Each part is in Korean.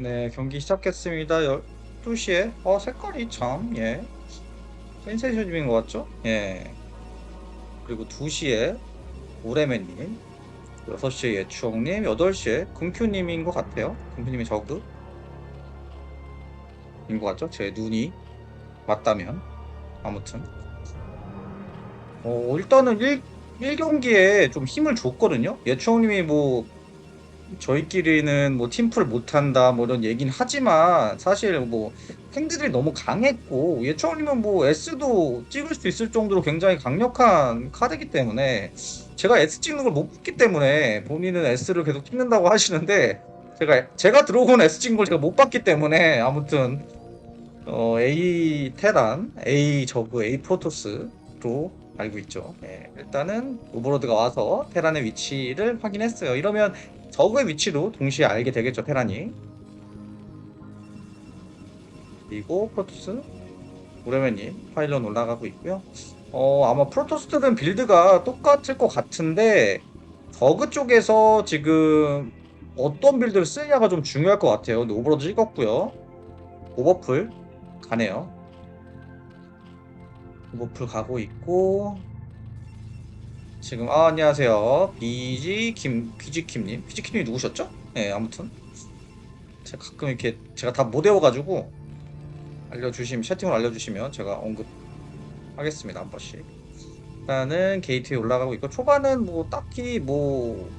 네, 경기 시작했습니다. 12시에. 어, 색깔이 참, 예. 센세이션님인 것 같죠? 예. 그리고 2시에 오레맨님. 6시에 예추홍님. 8시에 금큐님인 것 같아요. 금큐님이 저그. 인것 같죠? 제 눈이 맞다면. 아무튼. 어, 일단은 1, 1경기에 좀 힘을 줬거든요? 예추홍님이 뭐, 저희끼리는 뭐 팀플 못한다 뭐 이런 얘기는 하지만 사실 뭐 탱들이 너무 강했고 예초님은 뭐 S도 찍을 수 있을 정도로 굉장히 강력한 카드이기 때문에 제가 S 찍는 걸 못 봤기 때문에 본인은 S를 계속 찍는다고 하시는데 제가 제가 들어온 S 찍는 걸 제가 못 봤기 때문에 아무튼 어, A 테란, A 저그, A 프로토스로 알고 있죠. 예, 일단은 오버로드가 와서 테란의 위치를 확인했어요. 이러면 저그의 위치도 동시에 알게 되겠죠, 테란이. 그리고 프로토스, 오레맨님 파일런 올라가고 있고요. 어, 아마 프로토스들은 빌드가 똑같을 것 같은데 저그 쪽에서 지금 어떤 빌드를 쓰느냐가 좀 중요할 것 같아요. 근데 오버로드 찍었고요. 오버풀 가네요. 오버풀 가고 있고 지금 아 안녕하세요. 비지 김 비지킴님? 비지킴님이 누구셨죠? 네 아무튼. 제가 가끔 이렇게 제가 다 못 외워가지고 알려주시면 채팅으로 알려주시면 제가 언급하겠습니다 한 번씩. 일단은 게이트에 올라가고 있고 초반은 뭐 딱히 뭐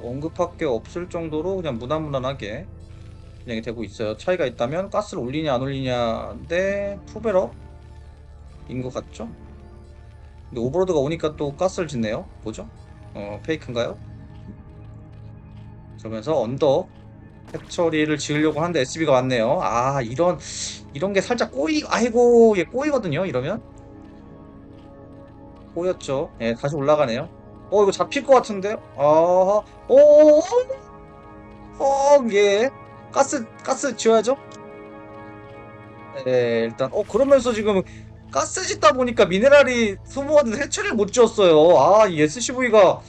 언급할 게 없을 정도로 그냥 무난무난하게 진행이 되고 있어요. 차이가 있다면 가스를 올리냐 안 올리냐인데 투베럭 인 것 같죠? 근데 오버로드가 오니까 또 가스를 짓네요. 뭐죠? 어, 페이크인가요? 그러면서 언덕 해처리를 지으려고 하는데 SB가 왔네요. 아, 이런, 이런 게 살짝 꼬이, 아이고, 얘 꼬이거든요, 이러면. 꼬였죠. 예, 다시 올라가네요. 어, 이거 잡힐 것 같은데요? 아, 오, 오, 어, 예. 가스, 가스 지어야죠? 예, 일단, 어, 그러면서 지금 가스 짓다 보니까 미네랄이 소모하는데 해체를 못 지었어요. 아, 이 SCV가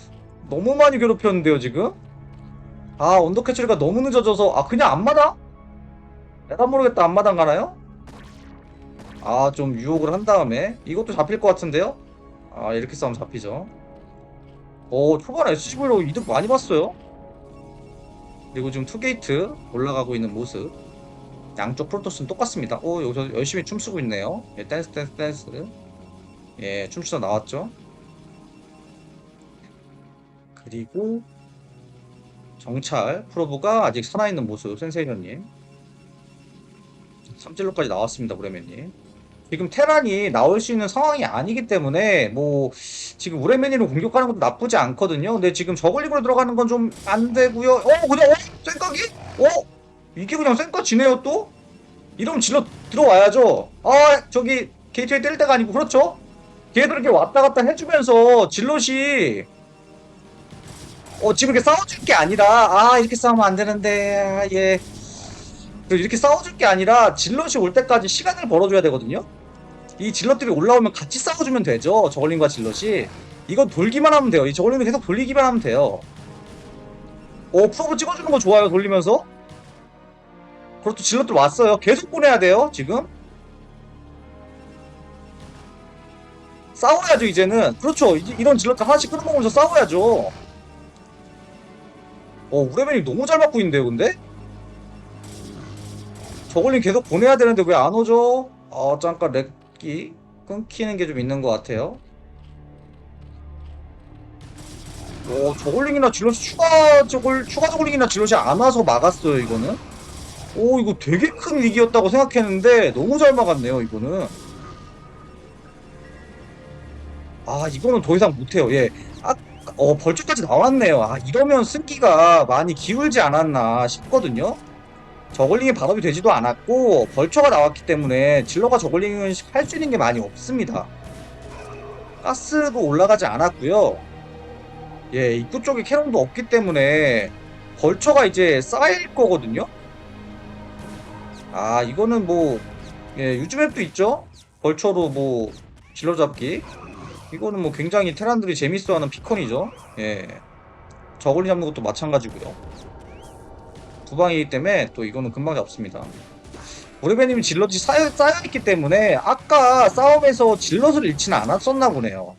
너무 많이 괴롭혔는데요, 지금? 아, 언덕 해처리가 너무 늦어져서, 아, 그냥 앞마당? 내가 모르겠다, 앞마당 가나요? 아, 좀 유혹을 한 다음에. 이것도 잡힐 것 같은데요? 아, 이렇게 싸우면 잡히죠. 오, 초반에 SCV로 이득 많이 봤어요. 그리고 지금 투게이트 올라가고 있는 모습. 양쪽 프로토스는 똑같습니다. 오 여기서 열심히 춤추고 있네요. 예, 댄스 댄스 댄스. 예, 춤추다 나왔죠. 그리고 정찰 프로브가 아직 살아있는 모습 센세이션님. 삼질로까지 나왔습니다, 브레맨님. 지금 테란이 나올 수 있는 상황이 아니기 때문에 뭐 지금 우레맨이로 공격하는 것도 나쁘지 않거든요. 근데 지금 저글링으로 들어가는 건 좀 안 되고요. 어, 그냥 어, 생각이? 어? 이게 그냥 쌩까 지네요 또? 이러면 질러 들어와야죠. 아 저기 게이트웨이 때릴 때가 아니고 그렇죠? 걔들 이렇게 왔다 갔다 해주면서 질럿이 어 지금 이렇게 싸워줄 게 아니라 아 이렇게 싸우면 안 되는데 아, 예 그리고 이렇게 싸워줄 게 아니라 질럿이 올 때까지 시간을 벌어줘야 되거든요. 이 질럿들이 올라오면 같이 싸워주면 되죠. 저글링과 질럿이 이건 돌기만 하면 돼요. 이 저글링을 계속 돌리기만 하면 돼요. 어 프로브 찍어주는 거 좋아요 돌리면서 그렇죠. 질럿들 왔어요. 계속 보내야 돼요 지금. 싸워야죠 이제는. 그렇죠. 이- 이런 질럿들 하나씩 끌어먹으면서 싸워야죠. 어 우레벤이 너무 잘 맞고 있는데요 근데? 저걸링 계속 보내야 되는데 왜 안 오죠? 아 잠깐 렉기 끊기는 게 좀 있는 것 같아요. 어 저걸링이나 질럿이 추가 저걸 추가 저걸링이나 질럿이 안 와서 막았어요 이거는 오 이거 되게 큰 위기였다고 생각했는데 너무 잘 막았네요 이거는. 아 이거는 더 이상 못해요. 예. 아, 어 벌초까지 나왔네요. 아 이러면 승기가 많이 기울지 않았나 싶거든요. 저글링이 발업이 되지도 않았고 벌초가 나왔기 때문에 질러가 저글링은 할 수 있는 게 많이 없습니다. 가스도 올라가지 않았고요. 예 입구 쪽에 캐논도 없기 때문에 벌초가 이제 쌓일 거거든요 아 이거는 뭐 예, 유즈맵도 있죠 벌처로 뭐 질러잡기 이거는 뭐 굉장히 테란들이 재밌어하는 피컨이죠 예 저걸리 잡는 것도 마찬가지고요 두 방이기 때문에 또 이거는 금방 잡습니다. 오르베님 질럿이 쌓여, 쌓여있기 때문에 아까 싸움에서 질럿을 잃지는 않았었나 보네요.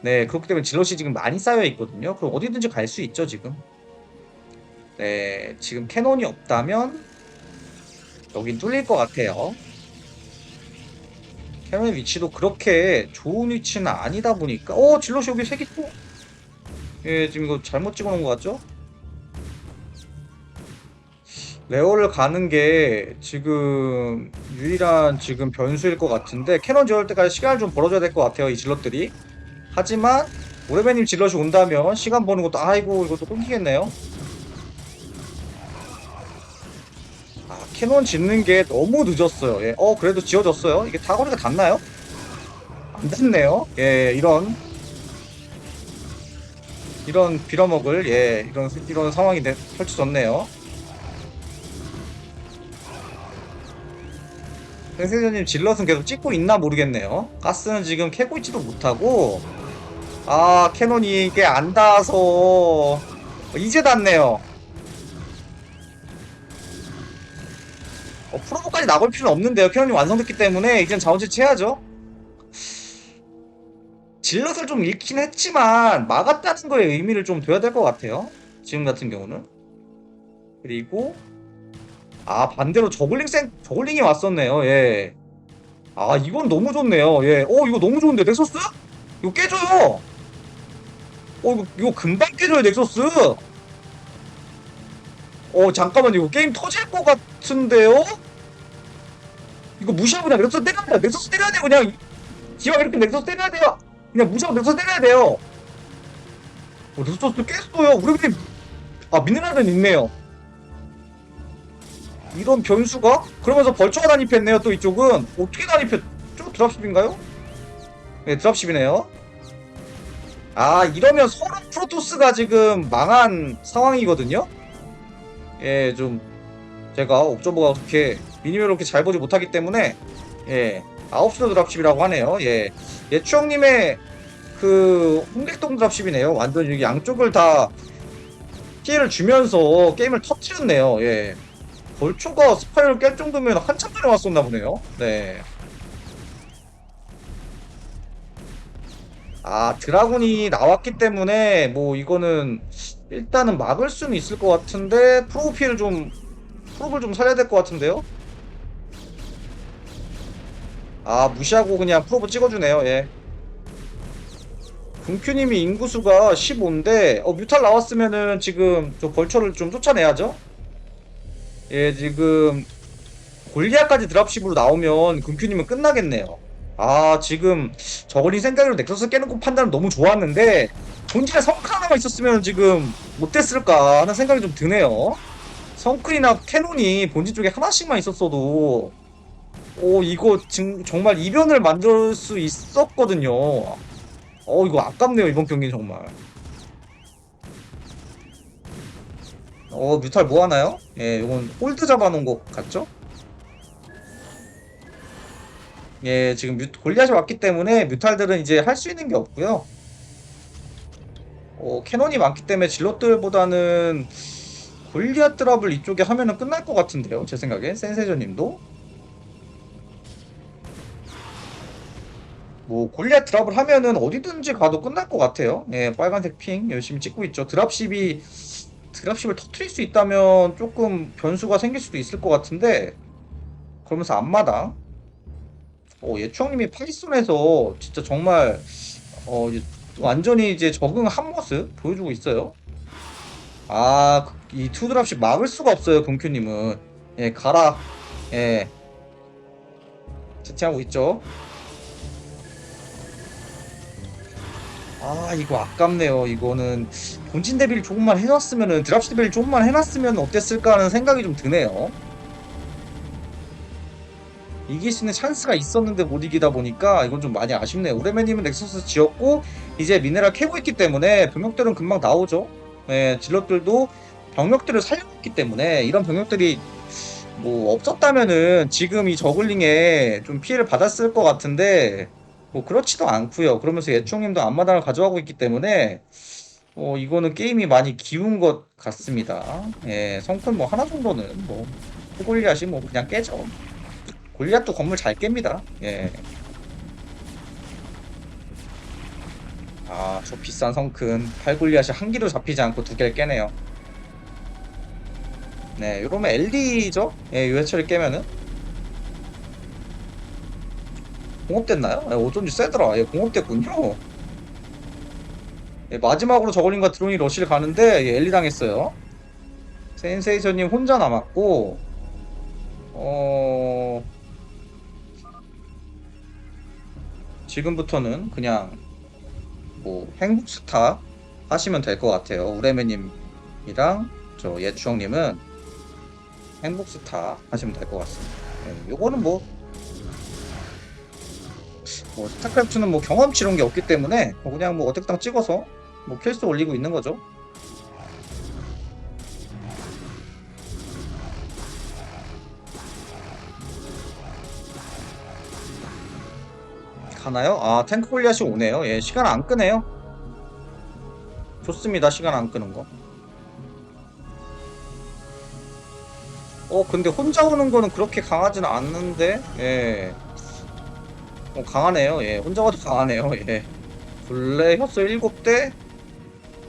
네, 그렇기 때문에 질럿이 지금 많이 쌓여있거든요. 그럼 어디든지 갈 수 있죠, 지금. 네, 지금 캐논이 없다면 여긴 뚫릴 것 같아요. 캐논의 위치도 그렇게 좋은 위치는 아니다 보니까 어 질럿이 여기 색이 또 예, 지금 이거 잘못 찍어놓은 것 같죠? 레어를 가는 게 지금 유일한 지금 변수일 것 같은데 캐논 지을 때까지 시간을 좀 벌어줘야 될 것 같아요 이 질럿들이 하지만 오레베님 질럿이 온다면 시간 버는 것도 아이고 이것도 끊기겠네요 캐논 짓는 게 너무 늦었어요 예. 어 그래도 지어졌어요 이게 다거리가 닿나요? 안 닿네요 예 이런 이런 빌어먹을 예 이런 이런 상황이 되- 펼쳐졌네요 생생전님 질럿은 계속 찍고 있나 모르겠네요. 가스는 지금 캐고 있지도 못하고 아 캐논이 이게 안 닿아서 이제 닿네요. 어, 프로보까지 나갈 필요는 없는데요. 캐논이 완성됐기 때문에 이젠 자원 채취해야죠. 질럿을 좀 잃긴 했지만 막았다는 거에 의미를 좀 둬야 될 것 같아요. 지금 같은 경우는. 그리고 아 반대로 저글링 생 저글링이 왔었네요. 예. 아 이건 너무 좋네요. 예. 어 이거 너무 좋은데 넥서스? 이거 깨져요. 어 이거 이거 금방 깨져요 넥서스. 어 잠깐만 이거 게임 터질 것 같은데요? 이거 무시하고 그냥 넥서스 때려야 돼요. 넥서스 때려야 돼요 그냥. 기왕 이렇게 넥서스 때려야 돼요. 그냥 무시하고 넥서스 때려야 돼요. 어 넥서스 깼어요. 우리 팀. 아 미네랄은 있네요. 이런 변수가? 그러면서 벌초가 난입했네요 또 이쪽은 어떻게 난입했죠? 드랍십인가요? 네 드랍십이네요 아 이러면 서로 프로토스가 지금 망한 상황이거든요 예좀 제가 옵저버가 그렇게 미니맵을 그렇게 잘 보지 못하기 때문에 예 9시도 드랍십이라고 하네요 예 예추형님의 그 홍길동 드랍십이네요 완전 여기 양쪽을 다 피해를 주면서 게임을 터트렸네요 예 벌초가 스파이를 깰 정도면 한참 전에 왔었나 보네요. 네. 아, 드라군이 나왔기 때문에 뭐 이거는 일단은 막을 수는 있을 것 같은데 프로필을 좀 프로를 좀 살려야 될 것 같은데요. 아, 무시하고 그냥 프로브 찍어주네요. 예. 군큐님이 인구수가 15인데 어 뮤탈 나왔으면은 지금 저 벌초를 좀 쫓아내야죠. 예, 지금 골리아까지 드랍십으로 나오면 금큐님은 끝나겠네요. 아, 지금 저걸린 생각으로 넥서스 거 판단은 너무 좋았는데 본진에 성크 하나만 있었으면 지금 못됐을까 하는 생각이 좀 드네요. 성클이나 캐논이 본진 쪽에 하나씩만 있었어도 오 이거 지금 정말 이변을 만들 수 있었거든요. 어 이거 아깝네요 이번 경기 정말. 어 뮤탈 뭐 하나요? 예, 이건 홀드 잡아놓은 것 같죠? 예, 지금 뮤, 골리앗이 왔기 때문에 뮤탈들은 이제 할 수 있는 게 없고요. 어, 캐논이 많기 때문에 질럿들보다는 골리앗 드랍을 이쪽에 하면은 끝날 것 같은데요. 제 생각에 센세저님도. 뭐 골리앗 드랍을 하면은 어디든지 가도 끝날 것 같아요. 예, 빨간색 핑 열심히 찍고 있죠. 드랍십이 드랍십을 터트릴 수 있다면 조금 변수가 생길 수도 있을 것 같은데 그러면서 앞마당 어, 예추형님이 파이썬에서 진짜 정말 어, 이제 완전히 이제 적응한 모습 보여주고 있어요. 아, 이 투드랍십 막을 수가 없어요, 금큐님은. 예, 가라. 예. 채팅하고 있죠. 아, 이거 아깝네요. 이거는 본진 대비를 조금만 해놨으면은 드랍시 대비를 조금만 해놨으면 어땠을까 하는 생각이 좀 드네요. 이길 수 있는 찬스가 있었는데 못 이기다 보니까 이건 좀 많이 아쉽네요. 우레메님은 넥서스 지었고 이제 미네랄 캐고 있기 때문에 병력들은 금방 나오죠. 예, 질럿들도 병력들을 살려놨기 때문에 이런 병력들이 뭐 없었다면은 지금 이 저글링에 좀 피해를 받았을 것 같은데 뭐 그렇지도 않고요. 그러면서 예총님도 앞마당을 가져가고 있기 때문에 어, 이거는 게임이 많이 기운 것 같습니다. 예, 성큰 뭐 하나 정도는 뭐 골리앗이 뭐 그냥 깨죠. 골리앗도 건물 잘 깹니다. 예. 아, 저 비싼 성큰 팔골리앗이 한 기도 잡히지 않고 두 개를 깨네요. 네, 이러면 LD죠? 예, 유해철을 깨면은 공업됐나요? 예, 어쩐지 세더라. 예, 공업됐군요. 예, 마지막으로 저걸링과 드론이 러시를 가는데 예, 엘리 당했어요. 센세이션님 혼자 남았고 어 지금부터는 그냥 뭐 행복스타 하시면 될 것 같아요. 우레메님이랑 저 예추형님은 행복스타 하시면 될 것 같습니다. 예, 요거는 뭐 뭐 스타크래프트는 뭐 경험치 이런 게 없기 때문에 뭐 그냥 뭐 어택당 찍어서 뭐 킬수 올리고 있는 거죠. 가나요? 아 탱크 골리앗이 오네요. 예 시간 안 끄네요. 좋습니다. 시간 안 끄는 거. 어 근데 혼자 오는 거는 그렇게 강하지는 않는데 예. 어, 강하네요. 예, 혼자 와도 강하네요. 예. 블레 혀스 7대,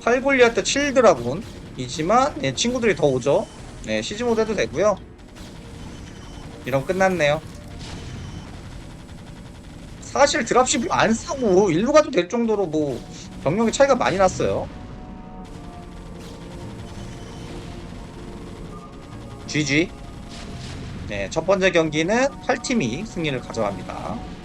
8골리아 때 7드라군. 이지만, 예, 친구들이 더 오죠. 네, 시즈 모드 해도 되고요 이런 끝났네요. 사실 드랍십 안 사고 일로 가도 될 정도로 뭐, 병력의 차이가 많이 났어요. GG. 네, 첫 번째 경기는 8팀이 승리를 가져갑니다.